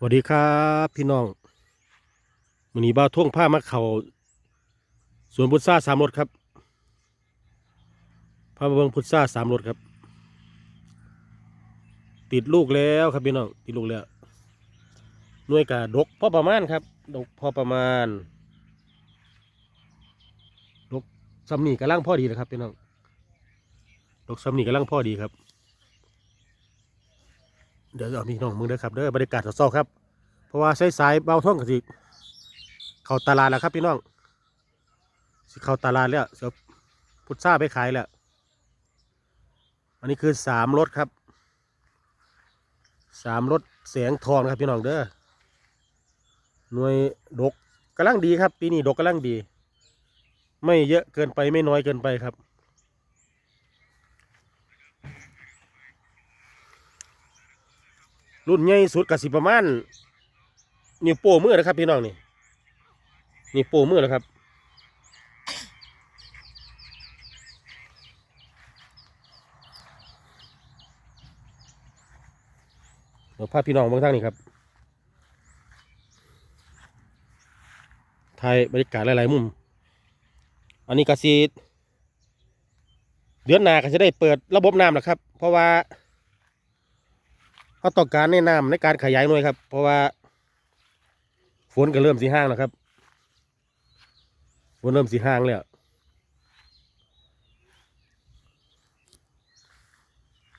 สวัสดีครับพี่น้องวันนี้บ่าท่วงผ้ามาเขาสวนพุทราสามรถครับพามาเบิงพุทราสามรถครับ ติดลูกแล้วครับพี่น้องติดลูกแล้วหน่วยกาดกพอประมาณครับดกพอประมาณดกซ้ำนี่กำลังพอดีนะครับพี่น้องดกซ้ำนี่กำลังพอดีครับ เดี๋ยวเอาพี่น้องมึงเด้อครับเด้อบรรยากาศสดๆครับ เพราะว่าสายสายเบาท่องกันสิเข้าตลาดแล้วครับพี่น้องสิเข้าตลาดแล้วเดี๋ยวพุทราไปขายแล้วอันนี้คือสามรถครับสามรถแสงทองครับพี่น้องเด้อหน่วยดกกำลังดีครับ ปีนี้ดกกำลังดี ไม่เยอะเกินไปไม่น้อยเกินไปครับ รุ่นใหญ่สุดกับสิประมาณนิ้วโป้มือนะครับพี่น้องนี่นิ้วโป้มือแล้วครับเดี๋ยวพาพี่น้องบางท่างนี่ครับถ่ายบรรยากาศหลายๆมุม อันนี้กสีเดือนหน้าก็จะได้เปิดระบบน้ำแล้วครับ เพราะว่า เขาต้องการแนะนำในการขยายหน่วยครับ เพราะว่า ฝนก็เริ่มสีห้างแล้วครับ ฝนเริ่มสีห้างแล้ว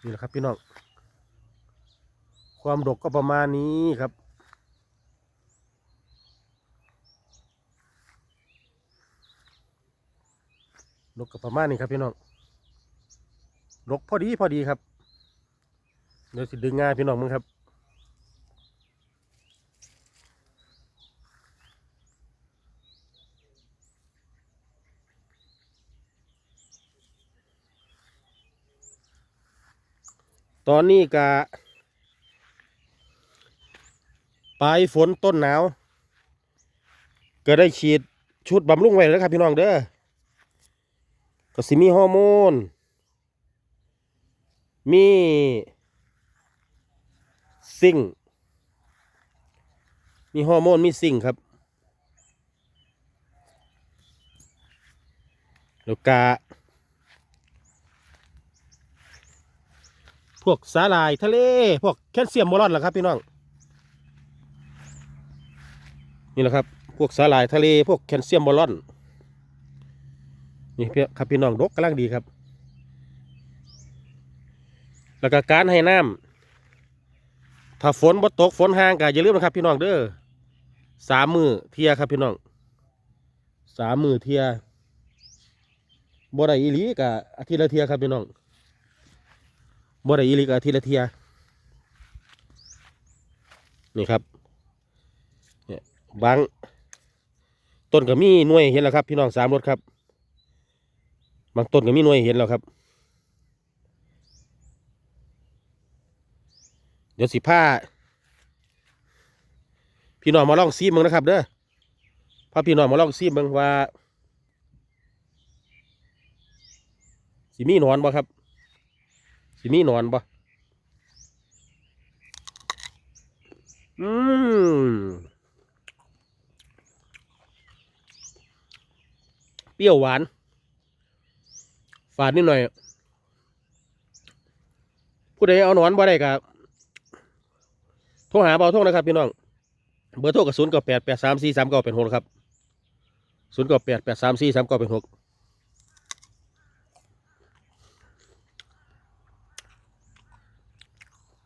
นี่แหละครับพี่น้อง ความดกก็ประมาณนี้ครับดกก็ประมาณนี้ครับพี่น้องดกพอดีพอดีครับ เดี๋ยวสิดึงง่ายพี่น้องมึงครับตอนนี้กะปลายฝนต้นหนาว ก็ได้ฉีดชุดบำรุงไว้แล้วครับพี่น้องเด้อก็สิมีฮอร์โมน มี ซิงมีฮอร์โมนมีซิงครับ แล้วกะพวกสาหร่ายทะเล พวกแคลเซียมบอลอนล่ะครับพี่น้อง นี่แหละครับ พวกสาหร่ายทะเล พวกแคลเซียมบอลอนนี่พี่ครับพี่น้องดกกำลังดีครับ แล้วก็การให้น้ำ ถ้าฝนบ่ตกฝนห่างก็อย่าลืมนะครับ พี่น้องเด้อสามมือเทียครับพี่น้องสามมือเทียบ่ได้อีหลีกับอาทิตย์ละเทียครับพี่น้องบ่ได้อีหลีกับอาทิตย์ละเทียนี่ครับเนี่ยบางต้นก็มีหน่วยเห็นแล้วครับ พี่น้องสามรถครับ บางต้นก็มีหน่วยเห็นแล้วครับ ดี๋ยวสิผ้าพี่น้องมาลองซีมึงนะครับ เด้อพาพี่น้องมาลองซีมึงว่าสิมีนอนบ่ครับสิมีนอนบ่อืมเปรี้ยวหวานฝาดนิดหน่อยผู้ใดเอาหนอนบ่ได้กับ โทรหาเบาโทรนะครับพี่น้อง เบอร์โทรกับศูนย์กับแปดแปดสามสี่สามเก้าเป็นหกครับศูนย์กับแปดแปดสามสี่สามเก้าเป็นหก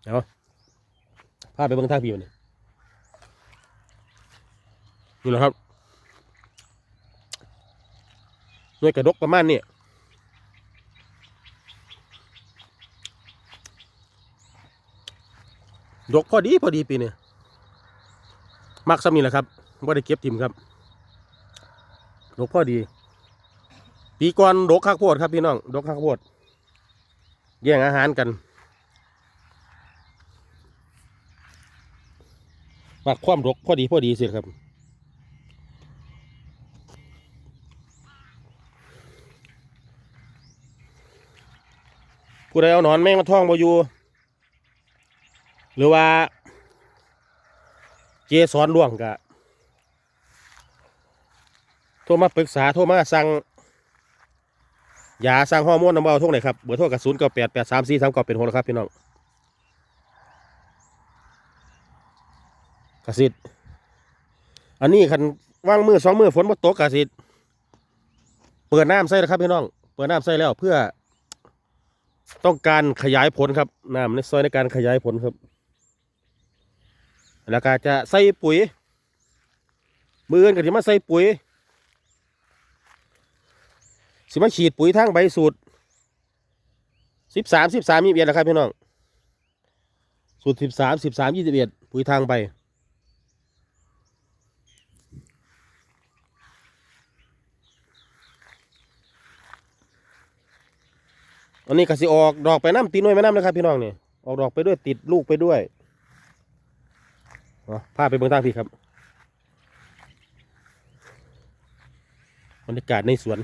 เอาพาไปเบิ่งทางพี่มันนี่นี่แหละครับหน่วยกระดกประมาณนี้ ดกพอดีพอดีปีนี้มักซ้ำนี่แหละครับว่าได้เก็บทิมครับดกพอดี ปีก่อนดกข้าวโพดครับพี่น้องดกข้าวโพดแย่งอาหารกันมักความดกพอดีพอดีสิครับผู้ใดเอาหนอนแมงมาท่องบ่อยู่ หรือว่าเจสรล่วงกะโทรมาปรึกษาโทรมาสั่งยาสั่งฮอร์โมนน้ำเบาทุ่งไหนครับเบอร์โทรกับศูนย์เก้าแปดแปดสามสี่สามเก้าเป็นหกนะครับพี่น้องกสิทธิ์อันนี้คันว่างมือสองมือฝนบ่ตกกสิทธิ์เปิดน้ำใส่แล้วครับพี่น้อง เปิดน้ำใส่แล้วเพื่อต้องการขยายผลครับน้ำในซอยในการขยายผลครับ แล้วก็จะใส่ปุ๋ย มืออื่นก็จะมาใส่ปุ๋ย สิมาฉีดปุ๋ยทางใบสูตรสิบสามสิบสามยี่สิบเอ็ดนะครับพี่น้อง สูตรสิบสามสิบสามยี่สิบเอ็ดปุ๋ยทางใบอันนี้ก็สิออกดอกไปน้ำตีน้อยแม่น้ำนะครับพี่น้องนี่ออกดอกไปด้วยติดลูกไปด้วย พาไปเบื้องทางพี่ครับ บรรยากาศในสวน